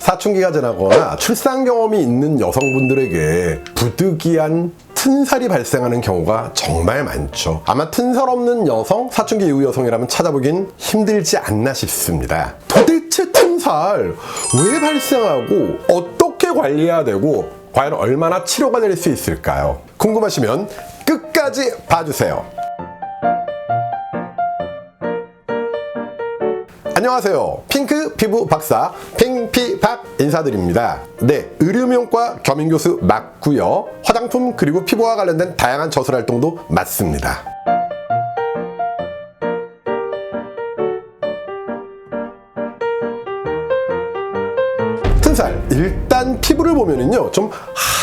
사춘기가 지나거나 출산 경험이 있는 여성분들에게 부득이한 튼살이 발생하는 경우가 정말 많죠. 아마 튼살 없는 여성, 사춘기 이후 여성이라면 찾아보긴 힘들지 않나 싶습니다. 도대체 튼살 왜 발생하고 어떻게 관리해야 되고 과연 얼마나 치료가 될 수 있을까요? 궁금하시면 끝까지 봐주세요. 안녕하세요. 핑크 피부 박사 핑 피박 인사드립니다. 네, 의료미용과 겸임교수 맞고요. 화장품 그리고 피부와 관련된 다양한 저술 활동도 맞습니다. 튼살 일단 피부를 보면은요 좀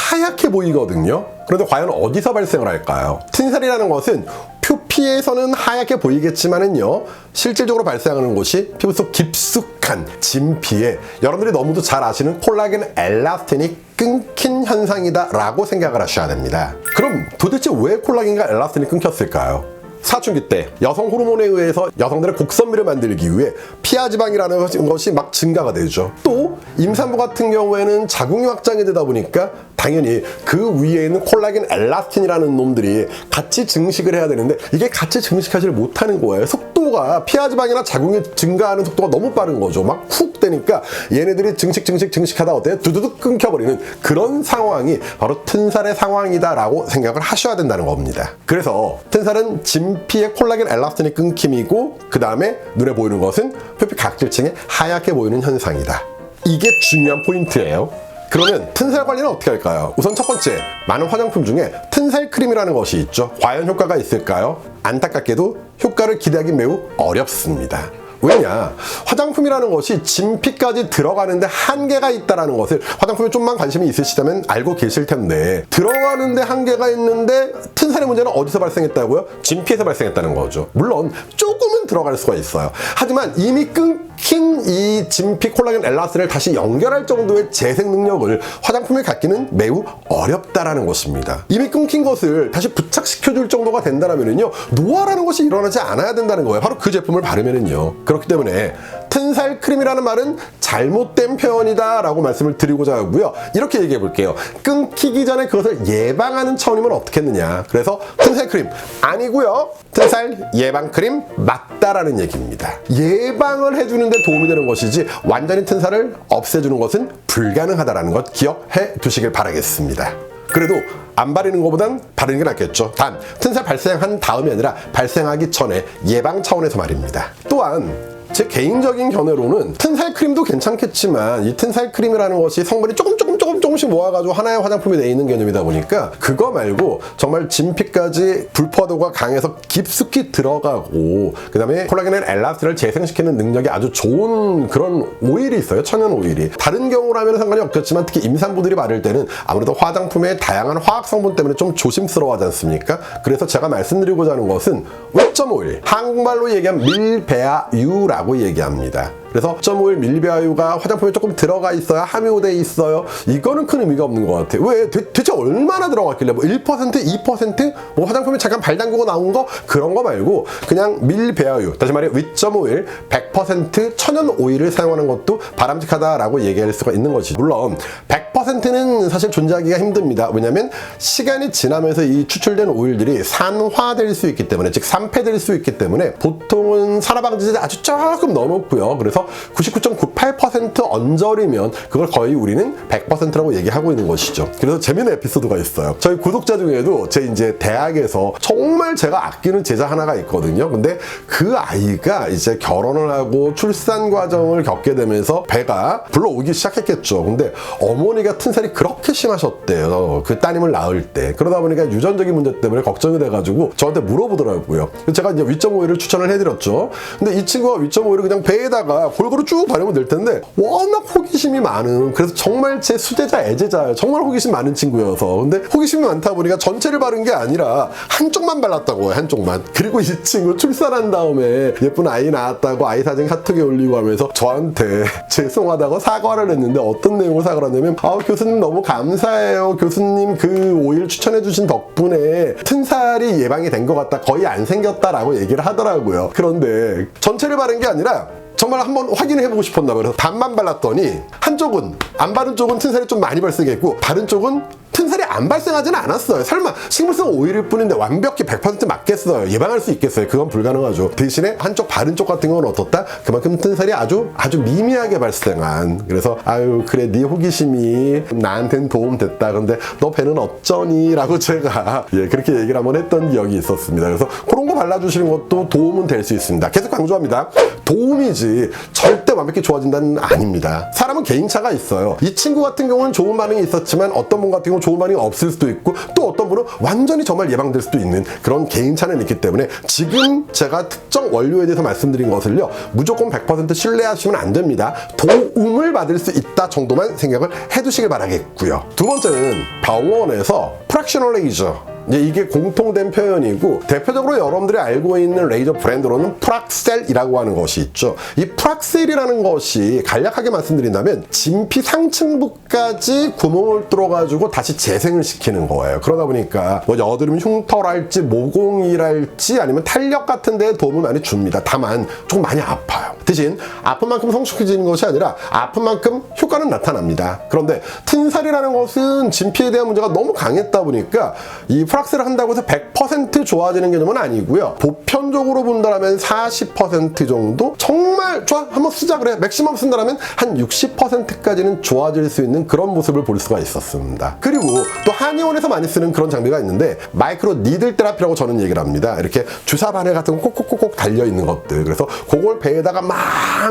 하얗게 보이거든요 그런데 과연 어디서 발생을 할까요 튼살이라는 것은 표피에서는 하얗게 보이겠지만은요 실질적으로 발생하는 곳이 피부 속 깊숙한 진피에 여러분들이 너무도 잘 아시는 콜라겐 엘라스틴이 끊긴 현상이다 라고 생각을 하셔야 됩니다 그럼 도대체 왜 콜라겐과 엘라스틴이 끊겼을까요 사춘기 때 여성 호르몬에 의해서 여성들의 곡선미를 만들기 위해 피하 지방이라는 것이- 것이 막 증가가 되죠. 또 임산부 같은 경우에는 자궁이 확장이 되다 보니까 당연히 그 위에 있는 콜라겐 엘라스틴이라는 놈들이 같이 증식을 해야 되는데 이게 같이 증식하지를 못하는 거예요. 속도가 피하 지방이나 자궁이 증가하는 속도가 너무 빠른 거죠. 막 훅 되니까 얘네들이 증식 증식 증식하다 어때요? 두두둑 끊겨버리는 그런 상황이 바로 튼살의 상황이다라고 생각을 하셔야 된다는 겁니다. 그래서 튼살은 진피의 콜라겐 엘라스틴이 끊김이고 그 다음에 눈에 보이는 것은 표피 각질층에 하얗게 보이는 현상이다. 이게 중요한 포인트예요. 그러면 튼살 관리는 어떻게 할까요? 우선 첫 번째, 많은 화장품 중에 튼살 크림이라는 것이 있죠. 과연 효과가 있을까요? 안타깝게도 효과를 기대하기 매우 어렵습니다. 왜냐? 화장품이라는 것이 진피까지 들어가는데 한계가 있다라는 것을 화장품에 좀만 관심이 있으시다면 알고 계실 텐데 들어가는데 한계가 있는데 튼살의 문제는 어디서 발생했다고요? 진피에서 발생했다는 거죠. 물론 조금은 들어갈 수가 있어요. 하지만 이미 끊긴 이 진피 콜라겐 엘라스를 다시 연결할 정도의 재생 능력을 화장품에 갖기는 매우 어렵다라는 것입니다. 이미 끊긴 것을 다시 부착시켜줄 정도가 된다면은요 노화라는 것이 일어나지 않아야 된다는 거예요. 바로 그 제품을 바르면은요. 그렇기 때문에 튼살 크림이라는 말은 잘못된 표현이다 라고 말씀을 드리고자 하고요. 이렇게 얘기해 볼게요. 끊기기 전에 그것을 예방하는 차원이면 어떻게 했느냐. 그래서 튼살 크림 아니고요. 튼살 예방 크림 맞다라는 얘기입니다. 예방을 해주는 데 도움이 되는 것이지 완전히 튼살을 없애주는 것은 불가능하다라는 것 기억해 두시길 바라겠습니다. 그래도 안 바르는 것보단 바르는 게 낫겠죠. 단, 튼살 발생한 다음이 아니라 발생하기 전에 예방 차원에서 말입니다. 또한 제 개인적인 견해로는 튼살 크림도 괜찮겠지만 이 튼살 크림이라는 것이 성분이 조금 조금 조금 조금씩 모아가지고 하나의 화장품이 돼 있는 개념이다 보니까 그거 말고 정말 진피까지 불포화도가 강해서 깊숙이 들어가고 그 다음에 콜라겐의 엘라스틴을 재생시키는 능력이 아주 좋은 그런 오일이 있어요 천연 오일이. 다른 경우라면 상관이 없겠지만 특히 임산부들이 바를 때는 아무래도 화장품의 다양한 화학 성분 때문에 좀 조심스러워하지 않습니까? 그래서 제가 말씀드리고자 하는 것은 5.5일 한국말로 얘기하면 밀배아유라고 얘기합니다 그래서 5.5일 밀배아유가 화장품에 조금 들어가 있어야 함유돼 있어요. 이거는 큰 의미가 없는 것 같아요. 왜? 대, 체 얼마나 들어갔길래 뭐 1%, 2%? 뭐 화장품에 잠깐 발 담그고 나온 거? 그런 거 말고 그냥 밀배아유, 다시 말해 2.5일 100% 천연 오일을 사용하는 것도 바람직하다라고 얘기할 수가 있는 거지. 물론 100% 는 사실 존재하기가 힘듭니다. 왜냐면 시간이 지나면서 이 추출된 오일들이 산화될 수 있기 때문에 즉 산패될 수 있기 때문에 보통은 산화방지제 아주 조금 넣어놓고요. 그래서 99.98% 언저리면 그걸 거의 우리는 100%라고 얘기하고 있는 것이죠. 그래서 재미있는 에피소드가 있어요. 저희 구독자 중에도 제 이제 대학에서 정말 제가 아끼는 제자 하나가 있거든요. 근데 그 아이가 이제 결혼을 하고 출산 과정을 겪게 되면서 배가 불러오기 시작했겠죠. 근데 어머니가 튼살이 그렇게 심하셨대요. 그 따님을 낳을 때. 그러다 보니까 유전적인 문제 때문에 걱정이 돼가지고 저한테 물어보더라고요. 제가 이제 위점오일을 추천을 해드렸죠. 근데 이 친구가 위점오일을 그냥 배에다가 골고루 쭉 바르면 될 텐데 워낙 호기심이 많은 그래서 정말 제 수제자 애제자예요. 정말 호기심 많은 친구여서 근데 호기심이 많다 보니까 전체를 바른 게 아니라 한쪽만 발랐다고 해요. 한쪽만. 그리고 이 친구 출산한 다음에 예쁜 아이 낳았다고 아이 사진 카톡에 올리고 하면서 저한테 죄송하다고 사과를 했는데 어떤 내용을 사과를 하냐면 아 교수님 너무 감사해요. 교수님 그 오일 추천해 주신 덕분에 튼살이 예방이 된 것 같다. 거의 안 생겼다라고 얘기를 하더라고요. 그런데 전체를 바른 게 아니라 정말 한번 확인해보고 싶었나 봐요. 그래서 반만 발랐더니 한쪽은 안 바른 쪽은 튼살이 좀 많이 발생했고 바른 쪽은 튼살이 안 발생하지는 않았어요. 설마 식물성 오일일 뿐인데 완벽히 100% 맞겠어요. 예방할 수 있겠어요. 그건 불가능하죠. 대신에 한쪽 바른 쪽 같은 경우는 어떻다? 그만큼 튼 살이 아주 아주 미미하게 발생한. 그래서 아유 그래 네 호기심이 나한텐 도움 됐다. 근데 너 배는 어쩌니?라고 제가 예 그렇게 얘기를 한번 했던 기억이 있었습니다. 그래서 그런 거 발라주시는 것도 도움은 될 수 있습니다. 계속 강조합니다. 도움이지 절대 완벽히 좋아진다는 아닙니다. 사람은 개인차가 있어요. 이 친구 같은 경우는 좋은 반응이 있었지만 어떤 분 같은 경우는 좋은 반응이 없을 수도 있고 또 어떤 분은 완전히 정말 예방될 수도 있는 그런 개인차는 있기 때문에 지금 제가 특정 원료에 대해서 말씀드린 것을요 무조건 100% 신뢰하시면 안 됩니다. 도움을 받을 수 있다 정도만 생각을 해두시길 바라겠고요. 두 번째는 병원에서 프랙셔널 레이저 이제 이게 공통된 표현이고 대표적으로 여러분들이 알고 있는 레이저 브랜드로는 프락셀이라고 하는 것이 있죠. 이 프락셀이라는 것이 간략하게 말씀드린다면 진피 상층부까지 구멍을 뚫어가지고 다시 재생을 시키는 거예요. 그러다 보니까 뭐 여드름 흉터랄지 모공이랄지 아니면 탄력 같은 데에 도움을 많이 줍니다. 다만 좀 많이 아파요. 대신 아픈 만큼 성숙해지는 것이 아니라 아픈 만큼 효과는 나타납니다. 그런데 튼살이라는 것은 진피에 대한 문제가 너무 강했다 보니까 이 프락스를 한다고 해서 100% 좋아지는 개념은 아니고요. 보편적으로 본다면 40% 정도 정말 좋아 한번 쓰자 그래 맥시멈 쓴다면 한 60%까지는 좋아질 수 있는 그런 모습을 볼 수가 있었습니다. 그리고 또 한의원에서 많이 쓰는 그런 장비가 있는데 마이크로 니들 테라피라고 저는 얘기를 합니다. 이렇게 주사 바늘 같은 거 꼭꼭꼭꼭 달려 있는 것들. 그래서 그걸 배에다가 막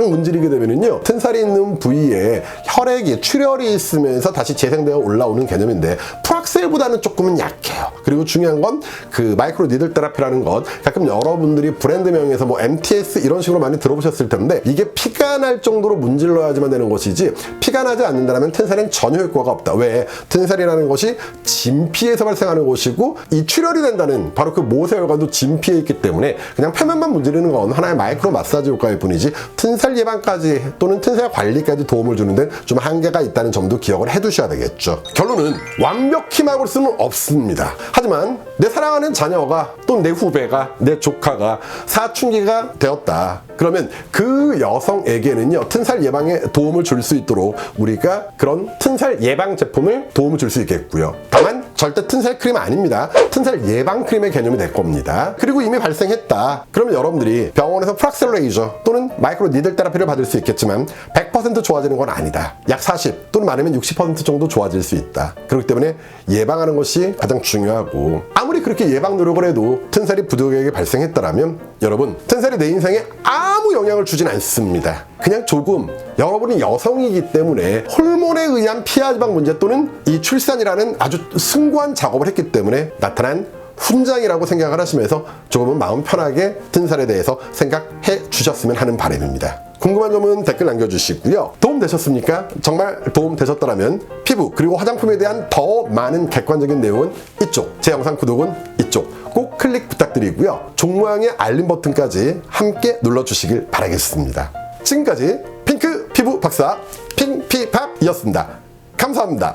문지르게 되면은요 튼살이 있는 부위에 혈액이 출혈이 있으면서 다시 재생되어 올라오는 개념인데 프락셀보다는 조금은 약해요. 그리고 중요한 건 그 마이크로 니들 테라피라는 것 가끔 여러분들이 브랜드명에서 뭐 MTS 이런 식으로 많이 들어보셨을 텐데 이게 피가 날 정도로 문질러야지만 되는 것이지 피가 나지 않는다면 튼살엔 전혀 효과가 없다. 왜? 튼살이라는 것이 진피에서 발생하는 것이고 이 출혈이 된다는 바로 그 모세혈관도 진피에 있기 때문에 그냥 표면만 문지르는 건 하나의 마이크로 마사지 효과일 뿐이지 튼살 예방까지 또는 튼살 관리까지 도움을 주는 데는 좀 한계가 있다는 점도 기억을 해두셔야 되겠죠. 결론은 완벽히 막을 수는 없습니다. 하지만 내 사랑하는 자녀가 또 내 후배가 내 조카가 사춘기가 되었다. 그러면 그 여성에게는요 튼살 예방에 도움을 줄 수 있도록 우리가 그런 튼살 예방 제품을 도움을 줄 수 있겠고요. 다만 절대 튼살 크림 아닙니다. 튼살 예방 크림의 개념이 될 겁니다. 그리고 이미 발생했다. 그러면 여러분들이 병원에서 프락셀 레이저 또는 마이크로 니들 테라피를 받을 수 있겠지만 100% 좋아지는 건 아니다. 약 40 또는 많으면 60% 정도 좋아질 수 있다. 그렇기 때문에 예방하는 것이 가장 중요하고 아무리 그렇게 예방 노력을 해도 튼살이 부득이하게 발생했다라면 여러분 튼살이 내 인생에 아무 영향을 주진 않습니다. 그냥 조금 여러분이 여성이기 때문에 호르몬에 의한 피하지방 문제 또는 이 출산이라는 아주 승고한 작업을 했기 때문에 나타난 훈장이라고 생각을 하시면서 조금은 마음 편하게 튼살에 대해서 생각해 주셨으면 하는 바람입니다. 궁금한 점은 댓글 남겨주시고요. 도움 되셨습니까? 정말 도움 되셨더라면 피부 그리고 화장품에 대한 더 많은 객관적인 내용은 이쪽 제 영상 구독은 이쪽 꼭 클릭 부탁드리고요. 종모양의 알림 버튼까지 함께 눌러주시길 바라겠습니다. 지금까지 핑크 피부 박사 핑피팝이었습니다. 감사합니다.